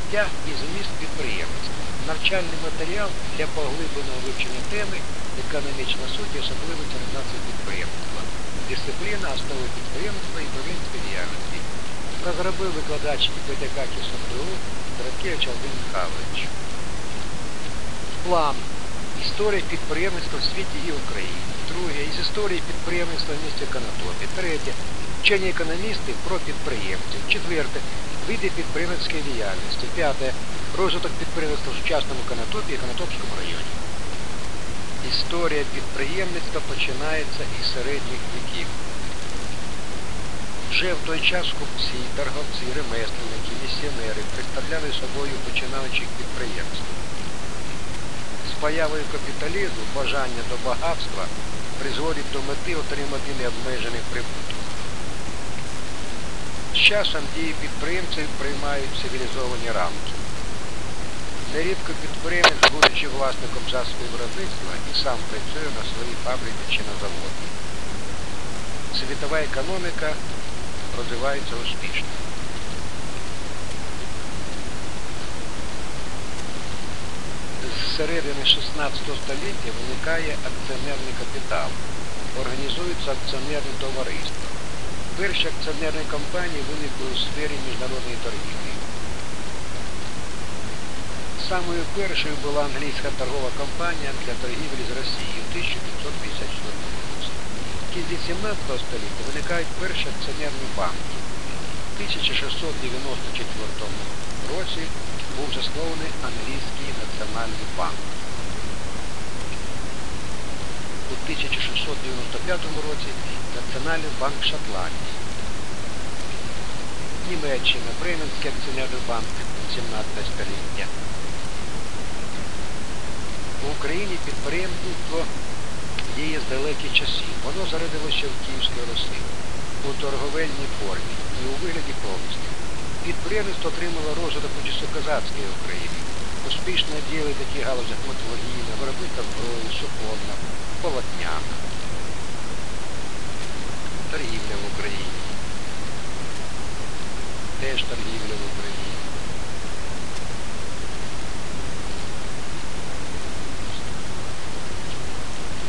життя і зміст підприємництва. Навчальний матеріал для поглибленого вивчення теми економічна суть, і особливості організації підприємства, дисципліна, основи підприємства і управлінської діяльності. Розробив викладач ІПТК КСМДУ Дороткевич Алдин Михайлович. План. Історія підприємництва в світі і Україні. Друге. Із історії підприємництва в місті Конотопі. Третє. Вчені економісти про підприємців. Четверте. Види підприємницької діяльності. П'яте. Розвиток підприємництва в сучасному Конотопі і Конотопському районі. Історія підприємництва починається із середніх віків. Вже в той час купці, торговці, ремесленники, місіонери представляли собою починаючих підприємств. З появою капіталізму бажання до багатства призводить до мети отримати необмежений прибуток. З часом дії підприємців приймають цивілізовані рамки. Нерідко підприємець, будучи власником засобів виробництва, і сам працює на своїй фабриці чи на заводі. Світова економіка розвивається успішно. З середини 16 століття виникає акціонерний капітал, організуються акціонерні товариства. Перші акціонерні компанії виникли у сфері міжнародної торгівлі. Самою першою була англійська торгова компанія для торгівлі з Росією в 1554 році. В кінці 17 століття виникають перші акціонерні банки. В 1694 році був заснований англійський національний банк. У 1695 році Національний банк Шотландії. Німеччина, Бременський акціонерний банк 17 століття. В Україні підприємництво діє з далеких часів. Воно зародилося в Київській Росі у торговельній формі і у вигляді повністю. Підприємництво отримало розвиток у часокозацькій Україні. Успішно діяли такі галузі як металургійна, виробництво зброї, суконна, полотняна. Торгівля в Україні. Теж торгівля в Україні.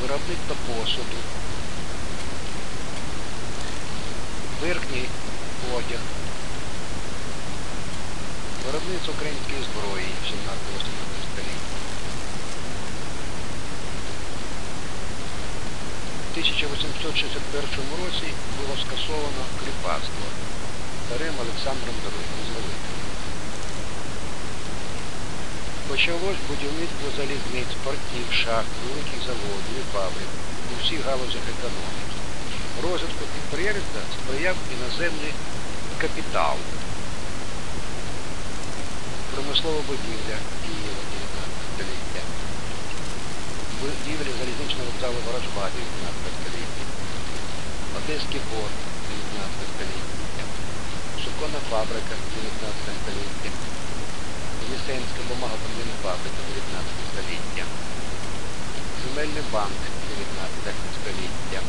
Виробництво посуду. Верхній одяг. Виробництво української зброї 17 століття. У 1861 році було скасовано кріпацтво царем Олександром II Великим. Почалось будівництво залізниць, портів, шахт, великих заводів і фабрик у всіх галузях економіки. Розвитку підприємства сприяв іноземний капітал. Промислова будівля Києва 19 століття. Будівля залізничного вокзалу Ворожба 19 століття. Одеський порт 19 століття. Шуконна фабрика 19 століття. Єсенська бумагопровідна фабрика 19 століття. Земельний банк 19 століття.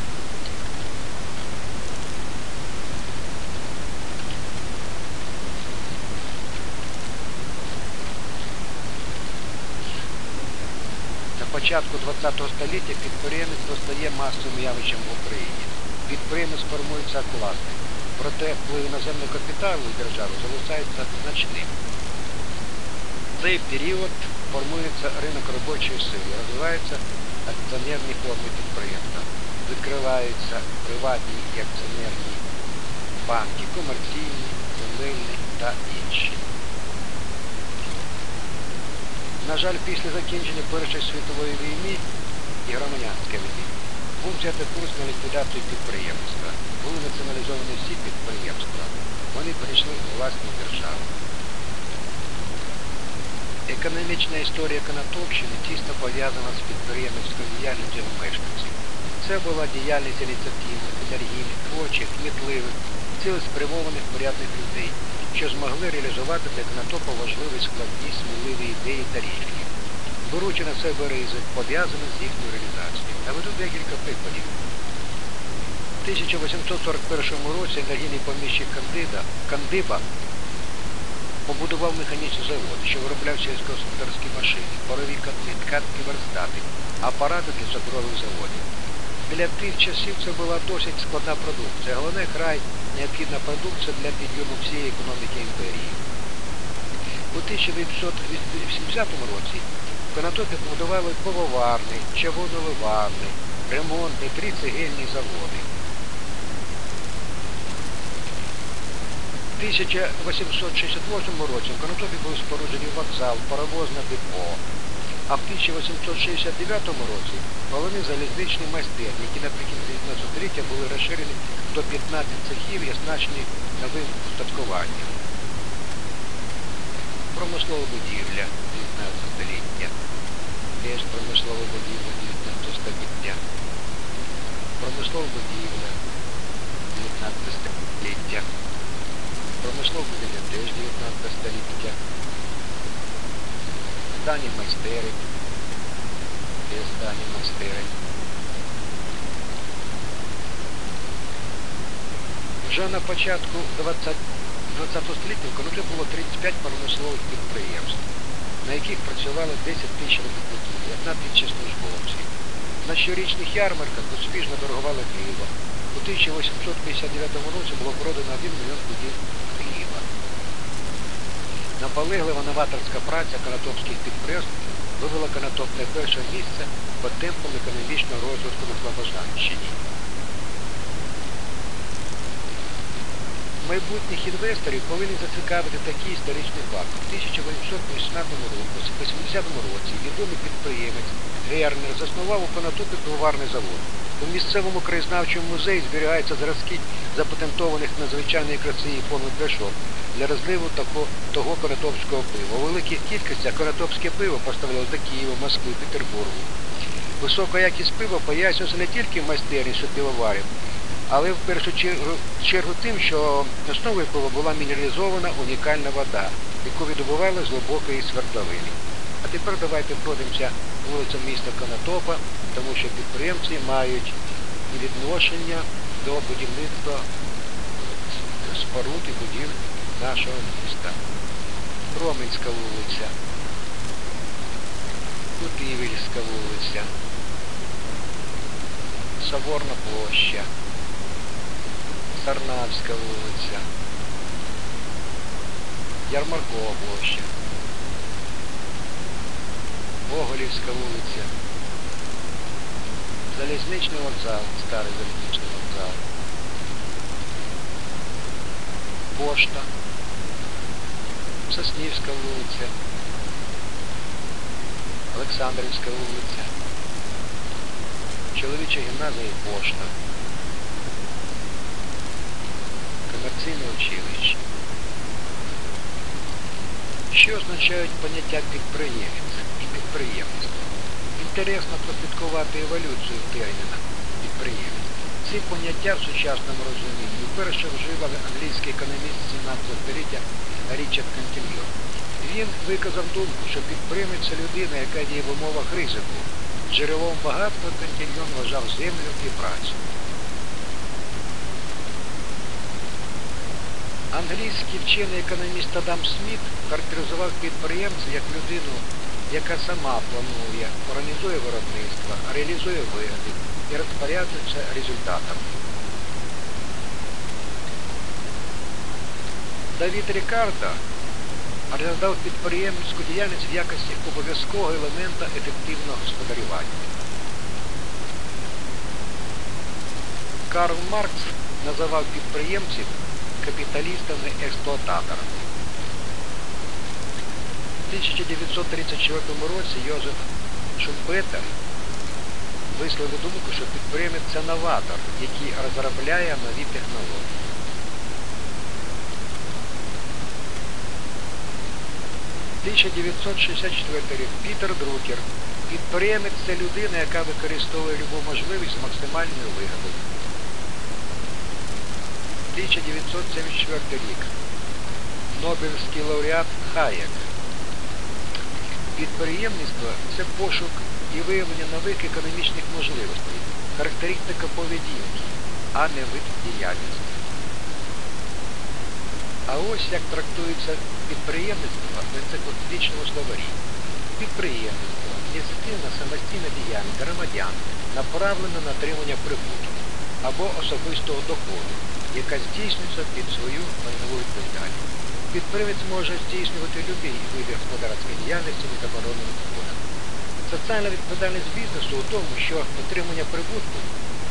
На початку ХХ століття підприємництво стає масовим явищем в Україні. Підприємець формується власник, проте вплив іноземного капіталу в державу залишається значним. В цей період формується ринок робочої сили, розвиваються акціонерні форми підприємства, відкриваються приватні і акціонерні банки, комерційні, земельні та інші. На жаль, після закінчення Першої світової війни і громадянської війни був взятий курс на ліквідацію підприємства. Були націоналізовані всі підприємства. Вони перейшли у власні держави. Економічна історія Конотопщини тісно пов'язана з підприємницькою діяльністю мешканців. Це була діяльність ініціативних, енергійних, творчих, кмітливих, цілеспрямованих порядних людей, що змогли реалізувати для Конотопа важливі складні, сміливі ідеї та рішення, беручи на себе ризик, пов'язаний з їхньою реалізацією. Наведу декілька прикладів. В 1841 році енергійний поміщик Кандида, Кандиба Побудував механічний завод, що виробляв сільськогосподарські машини, парові котли, ткацькі верстати, апарати для цукрових заводів. Для тих часів це була досить складна продукція. Головне край необхідна продукція для підйому всієї економіки імперії. У 1980 році в Конотопі побудували пивоварний, чавуноливарний, ремонтний, три цегельні заводи. У 1868 році в Конотопі був споруджений вокзал, паровозне депо. А в 1869 році головні залізничні майстерні, які наприкінці 19 століття були розширені до 15 цехів і оснащені новим устаткуванням. Промислова будівля 19 століття. Теж промислова будівля 19 століття. Промислова будівля 19 століття. Промислова будівля теж 19 століття. Здані майстерень. Теж здані майстерень. Вже на початку 20 20 століття в Конутлі було 35 промислових підприємств, на яких працювали 10 тисяч робітників і 1 тисяча службовців. На щорічних ярмарках успішно торгували хлібом. У 1859 році було продано 1 мільйон пудів хліба. Наполеглива новаторська праця канатопських підприємств вивела Канатоп на перше місце по темпам економічного розвитку на Слобожанщині. Майбутніх інвесторів повинні зацікавити такий історичний факт. У 1880 році відомий підприємець Гернер заснував у Конотопі пивоварний завод. У місцевому краєзнавчому музеї зберігаються зразки запатентованих надзвичайної краси форми пляшок для розливу того, того конотопського пива. У великих кількостях конотопське пиво поставляло до Києва, Москви, Петербургу. Висока якість пива пояснюється не тільки в майстерні пивоварів, але в першу чергу, тим, що основою пива була мінералізована унікальна вода, яку видобували з глибокої свердловини. А тепер давайте пройдемося вулицям міста Конотопа, тому що підприємці мають відношення до будівництва споруд і будівель нашого міста. Роменська вулиця, Кутивільська вулиця, Соборна площа, Сарнавська вулиця, Ярмаркова площа, Гоголівська вулиця, Залізничний вокзал, старий залізничний вокзал, Пошта, Соснівська вулиця, Олександрівська вулиця, Чоловіча гімназія і пошта, комерційне училище. Що означають поняття підприємець і підприємництво? Інтересно прослідкувати еволюцію терміна підприємець. Ці поняття в сучасному розумінні вперше вживав англійський економіст 17 століття Річард Кантільйон. Він виказав думку, що підприємець це людина, яка діє в умовах ризику. Джерелом багатства Кантільйон вважав землю і працю. Англійський вчений економіст Адам Сміт характеризував підприємця як людину, яка сама планує, організує виробництво, реалізує вигоди і розпоряджується результатами. Давід Рікардо розглядав підприємницьку діяльність в якості обов'язкового елемента ефективного господарювання. Карл Маркс називав підприємців капіталістами-експлуататорами. У 1934 році Йозеф Шумпетер висловив думку, що підприємець це новатор, який розробляє нові технології. У 1964 рік Пітер Друкер. Підприємець це людина, яка використовує любу можливість з максимальною вигодою. 1974 рік. Нобелівський лауреат Хаєк. Підприємництво це пошук і виявлення нових економічних можливостей, характеристика поведінки, а не вид діяльності. А ось як трактується підприємництва в енциклопедичному словарі. Підприємництво ініціативна самостійна діяльність громадян направлена на отримання прибутку або особистого доходу, яка здійснюється під свою майнову відповідальність. Підприємець може здійснювати любі види господарської діяльності не заборонених законом. Соціальна відповідальність бізнесу у тому, що отримання прибутку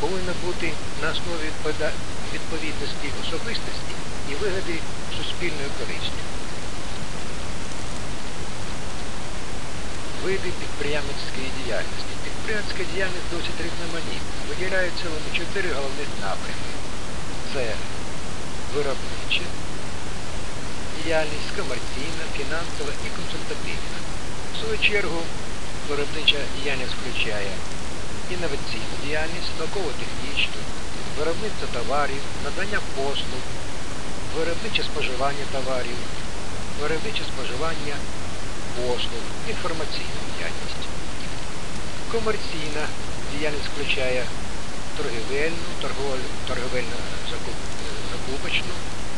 повинно бути на основі відповідності особистості і вигоди суспільної користі. Види підприємницької діяльності. Підприємницька діяльність досить різноманітна. Виділяються вони чотири головних напрямки. Це виробниче, діяльність комерційна, фінансова і консультативна. В свою чергу, виробнича діяльність включає інноваційну діяльність, науково-технічну, виробництво товарів, надання послуг, виробниче споживання товарів, виробниче споживання послуг, інформаційну діяльність. Комерційна діяльність включає торгівельну, торговель- торговельно-закупочну,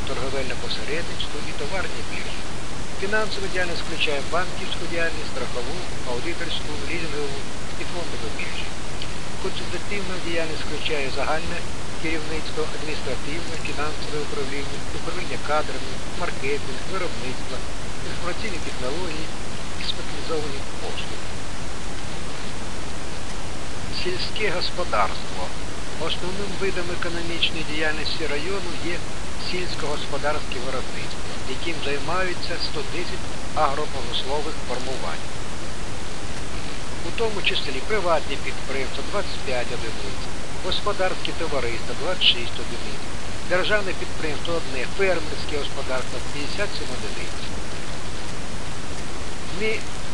торговельне посередництво і товарні біржі. Фінансова діяльність включає банківську діяльність, страхову, аудиторську, лізингову і фондову біржі. Консультативна діяльність включає загальне керівництво, адміністративне, фінансове управління, управління кадрами, маркетинг, виробництво, інформаційні технології і спеціалізовані послуги. Сільське господарство. Основним видом економічної діяльності району є сільськогосподарське виробництво, яким займаються 110 агропромислових формувань. У тому числі приватні підприємства 25 одиниць, господарські товариства 26 одиниць, державне підприємство одне, фермерське господарство 57 одиниць.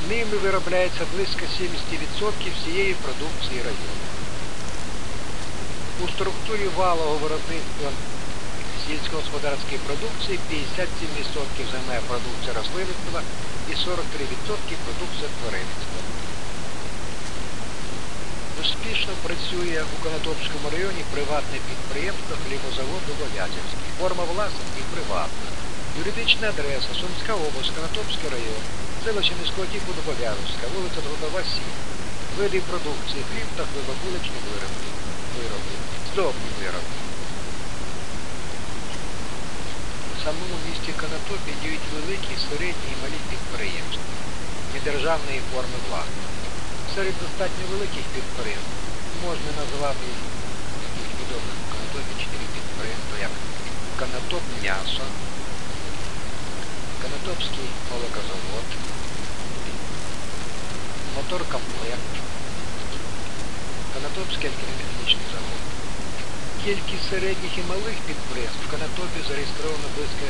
Ними виробляється близько 70% всієї продукції району. У структурі валового виробництва сільськогосподарської продукції 57% займає продукція рослинництва і 43% продукція тваринництва. Успішно працює у Конотопському районі приватне підприємство хлібозавод Дубов'язівський. Форма власності приватна. Юридична адреса Сумська область, Конотопський район, селище міського типу Дубов'язівська, вулиця Трудова 7. Види продукції хліб та хлібобуличні вироби, вироби, здобні вироби. У самому місті Конотопі діють великі, середні і малі підприємства недержавної форми власності. Серед достатньо великих підприємств можна назвати таких відомих в Конотопі чотири підприємства, як Конотоп м'ясо, Конотопський молокозавод, Моторкомплект, Конотопський алькіномеханічний завод. Кількість середніх і малих підприємств в Конотопі зареєстровано близько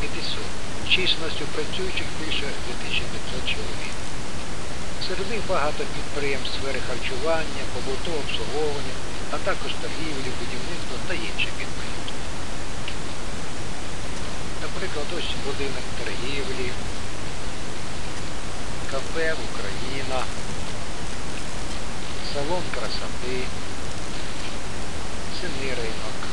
500. Численністю працюючих більше 2500 чоловік. Серед них багато підприємств сфери харчування, побутового обслуговування, а також торгівлі, будівництва та інші підприємства. Наприклад, ось будинок торгівлі, кафе Україна, Tra l'ombra sapete, se mi reno.